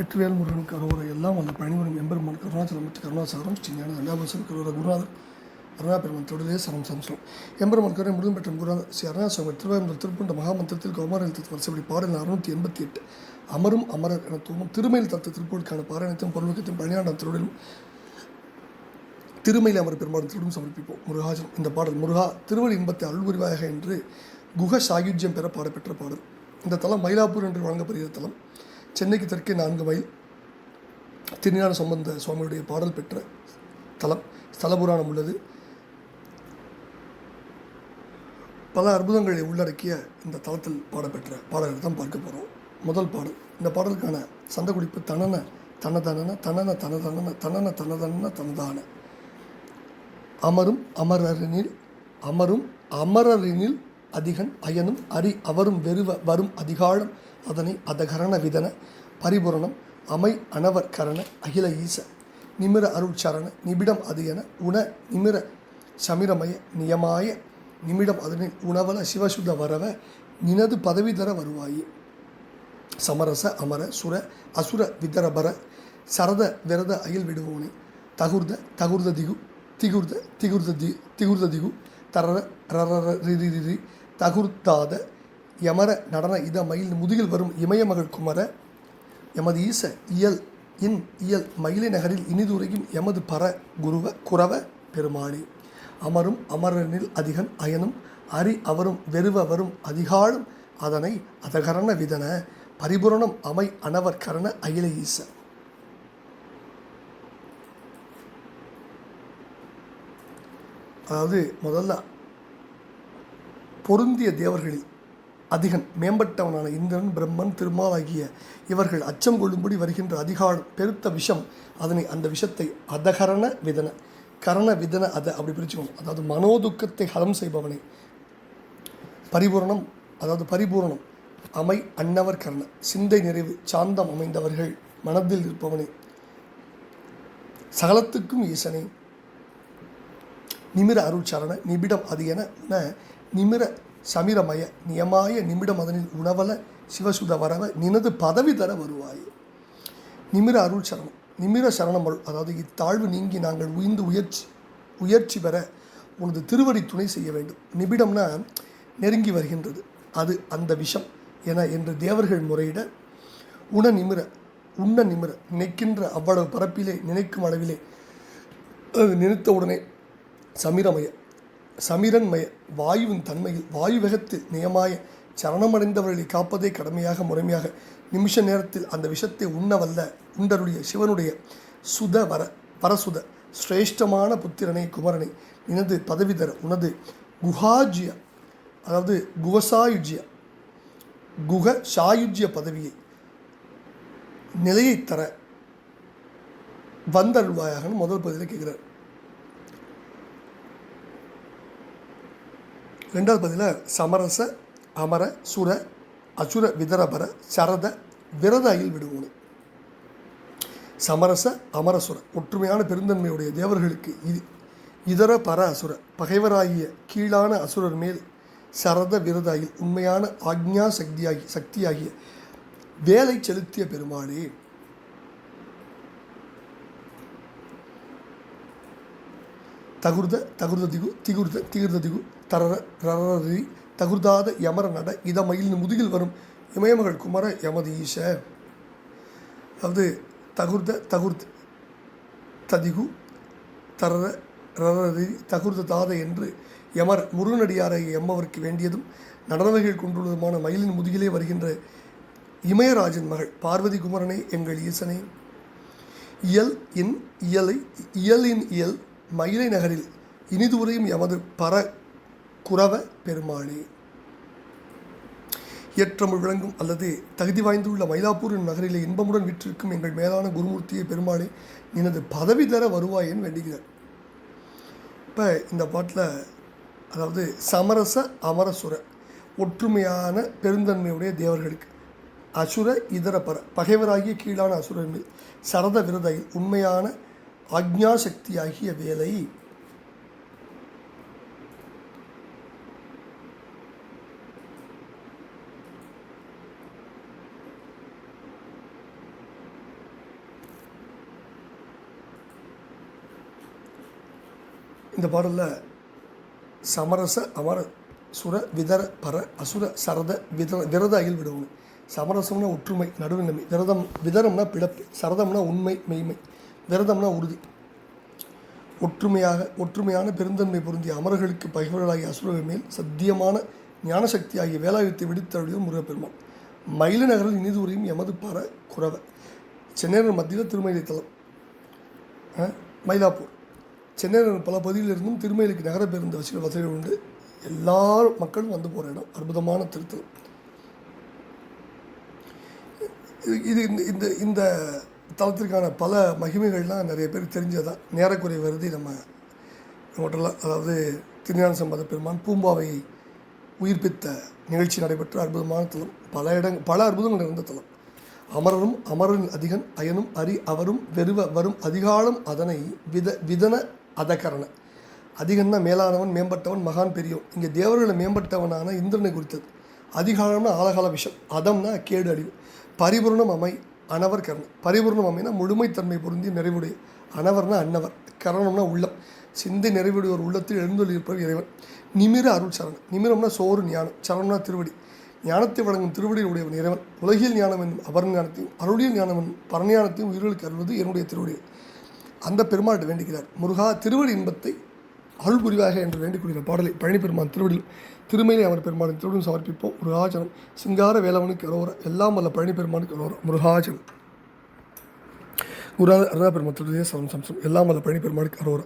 வெற்றிவேல் முருகன் கரோரை எல்லாம் அந்த பழனிவரும் எம்பெருமான் கருணாச்சலம் மற்றும் கருணாசாரம் ஸ்ரீஞான தண்டாபசன் கரோர குருநாதர் அருணா பெருமான் தொடரே சரம் சம்சரம் எம்பெருமான் கருணை முருகன் பெற்ற குருநாதர் ஸ்ரீ அருணாசுவாமி திருவாயூர் திருப்பூண்ட மகாமந்திரத்தில் கௌமாரல் தத்து வருஷப்படி பாடல் அறுநூற்றி எண்பத்தி எட்டு அமரும் அமரர் என தூவும் திருமையில் தத்து திருப்பூருக்கான பாராயணத்தையும் பொருளுக்கத்தையும் பழனியாண்டம் திருடலும் திருமையில் அமர் பெருமாள் திருடும் சமர்ப்பிப்போம். முருகாஜன் இந்த பாடல் முருகா திருவள்ளி இன்பத்தை அருள்புரிவாயாக என்று குக சாயுஜ்யம் பெற பாடப்பெற்ற பாடல். இந்த தலம் மயிலாப்பூர் என்று வழங்கப்படுகிற தலம். சென்னைக்கு தெற்கே நான்கு மைல். திருஞான சம்பந்த சுவாமியுடைய பாடல் பெற்ற தலம் ஸ்தல புராணம் உள்ளது. பல அற்புதங்களை உள்ளடக்கிய இந்த தளத்தில் பாடப்பெற்ற பாடல்களை தான் பார்க்க போகிறோம் முதல் பாடல் இந்த பாடலுக்கான சந்த குடிப்பு தனன தனதனன தனன தனதனன தனன தனதனன தனதான. அமரும் அமரரினில் அமரும் அமரரினில் அதிகன் அயனும் அரி அவரும் வெறுவ வரும் அதிகாலம் அதனை அதகரண விதன பரிபூரணம் அமை அனவர் கரண அகில ஈச. நிமிர அருட்சரண நிபிடம் அது என உண நிமிர சமிரமய நியமாய. நிமிடம் அதனில் உணவல சிவசுத வரவ நினது பதவி தர வருவாயே. சமரச அமர சுர அசுர விதரபர சரத விரத அயில் விடுவோனே. தகுர்த தகுர்த திகு திகுர்த திகுர்த தி திகுர்த திகு தரர ரரர தகுர்த்தாத யமர நடன இத மயில் முதுகில் வரும் இமயமகள் குமர எமது ஈச இயல் இன் இயல் மயிலை நகரில் இனிதுரையும் எமது பர குருவ குறவ பெருமாளி அமரும் அமரனில் அதிகன் அயனும் அரி அவரும் வெறுவ வரும் அதிகாலும் அதனை அதகரண விதன பரிபூரணம் அமை அனவர் கரண அகில ஈச. அதாவது முதல்ல பொருந்திய தேவர்களில் அதிகன் மேம்பட்டவனான இந்திரன் பிரம்மன் திருமால் ஆகிய இவர்கள் அச்சம் கொள்ளும்படி வருகின்ற அதிகாலம் பெருத்த விஷம். அதனை அந்த விஷத்தை அதகரண விதன கரண விதன அதை அப்படி பிரிச்சுக்கணும். அதாவது மனோதுக்கத்தை ஹரம் செய்பவனை பரிபூரணம் அதாவது பரிபூரணம் அமை அன்னவர் கர்ண சிந்தை நிறைவு சாந்தம் அமைந்தவர்கள் மனதில் இருப்பவனே சகலத்துக்கும் ஈசனே நிமிர அருட்சரண நிபிடம் அது என நிமிர சமிரமய நியமாய நிமிடம் அதனில் உணவல சிவசுத வரவ நினது பதவி தர வருவாய். நிமிர அருள் சரணம். நிமிர சரணம் அருள் அதாவது இத்தாழ்வு நீங்கி நாங்கள் உயிர்ந்து உயர்ச்சி உயர்ச்சி பெற உனது திருவடி துணை செய்ய வேண்டும். நிபிடம்னா நெருங்கி வருகின்றது. அது அந்த விஷம் என என்று தேவர்கள் முறையிட உண நிமிர உண்ண நிமிர நினைக்கின்ற அவ்வளவு பரப்பிலே நினைக்கும் அளவிலே அது நினைத்த சமிரமய சமிரன்மய வாயுவின் தன்மையில் வாயு வேகத்தில் நியமாய சரணமடைந்தவர்களை காப்பதே கடமையாக முறைமையாக. நிமிஷ நேரத்தில் அந்த விஷத்தை உண்ணவல்ல. உண்டருடைய சிவனுடைய சுத வர பரசுத சிரேஷ்டமான புத்திரனை குமரனை நினது பதவிதர உனது குஹாஜ்ய அதாவது குவசாயுஜ்ய குக சாயுஜ்ய பதவியை நிலையை தர வந்தருள்வாயாகன்னு முதல் பகுதியில் கேட்குறார் ரெண்டாவது பதில் சமரச அமர சுர அசுர விதரபர சரத விரத அயில் விடுவோனே சமரச அமரசுர ஒற்றுமையான பெருந்தன்மையுடைய தேவர்களுக்கு இது இதர பர அசுர பகைவராகிய கீழான அசுரர் மேல் சரத விரதாயில் உண்மையான ஆக்ஞா சக்தியாகி சக்தியாகிய வேலை செலுத்திய பெருமாளே. தகுர்த தகுர்த திகு திகுர்த திகுர்த திகு தரர ரரரி தகுர்தாத யமர நட இதமயில் முதுகில் வரும் இமயமகள் குமர யமது ஈச அதாவது தகுர்த தகுர்த் ததிகு தரர ரரரி தகுர்த தாத என்று யமர் முருகனடியாரை எம்மவருக்கு வேண்டியதும் நடனவைகள் கொண்டுள்ளதுமான மயிலின் முதுகிலே வருகின்ற இமயராஜன் மகள் பார்வதி குமரனே எங்கள் ஈசனே. இயல் இன் இயலை இயலின் இயல் மயிலை நகரில் இனிதுரையும் எமது பர குரவ பெருமாளே. இயற்றமிழ் விளங்கும் அல்லது தகுதி வாய்ந்துள்ள மயிலாப்பூர் நகரிலே இன்பமுடன் விற்றிருக்கும் எங்கள் மேலான குருமூர்த்தியை பெருமாளே எனது பதவி தர வருவாயேன்னு வேண்டுகிறார். இப்போ இந்த பாட்டில் அதாவது சமரச அமரசுர ஒற்றுமையான பெருந்தன்மையுடைய தேவர்களுக்கு அசுர இதர பர பகைவராகிய கீழான அசுரன் மேல் சரத விரதையில் உண்மையான ஆக்ஞாசக்தியாகிய வேலை. இந்த பாடலில் சமரச அமர சுர விதர பர அசுர சரத விதர விரத அகில் விடுவோம். சமரசம்னா ஒற்றுமை நடுநிலைமை. விரதம் விதரம்னா பிழப்பு. சரதம்னா உண்மை மெய்மை. விரதம்னா உறுதி. ஒற்றுமையாக ஒற்றுமையான பெருந்தன்மை பொருந்திய அமரர்களுக்கு பகைவர்களாகிய அசுரர்கள் மேல் சத்தியமான ஞானசக்தி ஆகிய வேலாயுத்தை விடுத்தருடைய முருகப்பெருமான். மயில நகரில் இனிது எமது பர குறவ சென்னையர் மத்தியில் திருமயிலை தலம். மயிலாப்பூர். சென்னையில் பல பகுதியிலிருந்தும் திருமயிலுக்கு நகர பேருந்து வசதி வசதிகள் உண்டு. எல்லா மக்களும் வந்து போகிற இடம். அற்புதமான திருத்தலம். இது- இது இந்த இந்த தளத்திற்கான தலத்திற்கான பல மகிமைகள்லாம் நிறைய பேர் தெரிஞ்சதான் நேரக்குறை வருதி நம்ம ஹோட்டலில் அதாவது திருஞான சம்பந்த பெருமான் பூம்பாவை உயிர்ப்பித்த நிகழ்ச்சி நடைபெற்ற அற்புதமான தலம். பல இடங்கள் பல அற்புதங்கள் இருந்த தலம். அமரரும் அமரன் அதிகன் அயனும் அரி அவரும் வெறுவ வரும் அதிகாலம் அதனை வித விதன அதகரண. அதிகன்னா மேலானவன் மேம்பட்டவன் மகான் பெரியோன். இங்கே தேவர்களை மேம்பட்டவனான இந்திரனை குறித்தது. அதிகாலம்னா ஆலகால விஷம். அதம்னா கேடு அழிவு. பரிபூர்ணம் அமை அனவர் கரணம் பரிபூர்ணம் அமைனா முழுமைத்தன்மை பொருந்தி நிறைவுடைய அனவர்னா அன்னவர். கரணம்னா உள்ளம். சிந்தை நிறைவுடைய ஒரு உள்ளத்தில் எழுந்தொழியிருப்பவர் இறைவன். நிமிர அருள் சரணம் நிமிரம்னா சோறு ஞானம். சரணம்னா திருவடி. ஞானத்தை வழங்கும் திருவடியில் உடையவன் இறைவன். உலகியல் ஞானம் என்னும் அபர் ஞானத்தையும் அருளியல் ஞானம் என்னும் பரஞானத்தையும் உயிர்களுக்கு அருள்வது என்னுடைய திருவடி அந்த பெருமாள் வேண்டுகிறார். முருகா திருவடி இன்பத்தை அருள் புரிவாக என்று வேண்டிக்கொள்கிற பாடலை பழனி பெருமான் திருவடியில் திருமையிலே அவர் பெருமானின் திருவடியும் சமர்ப்பிப்போம். முருகாஜனம். சிங்கார வேலவனுக்கு அரோர எல்லாம் வல்ல பழனி பெருமானுக்கு அரோர. முருகாச்சலம் குருநாத அருணா பெருமான் திருவடியே சமம் சம்சம். எல்லாம் வல்ல பழனி பெருமானுக்கு அரோரா.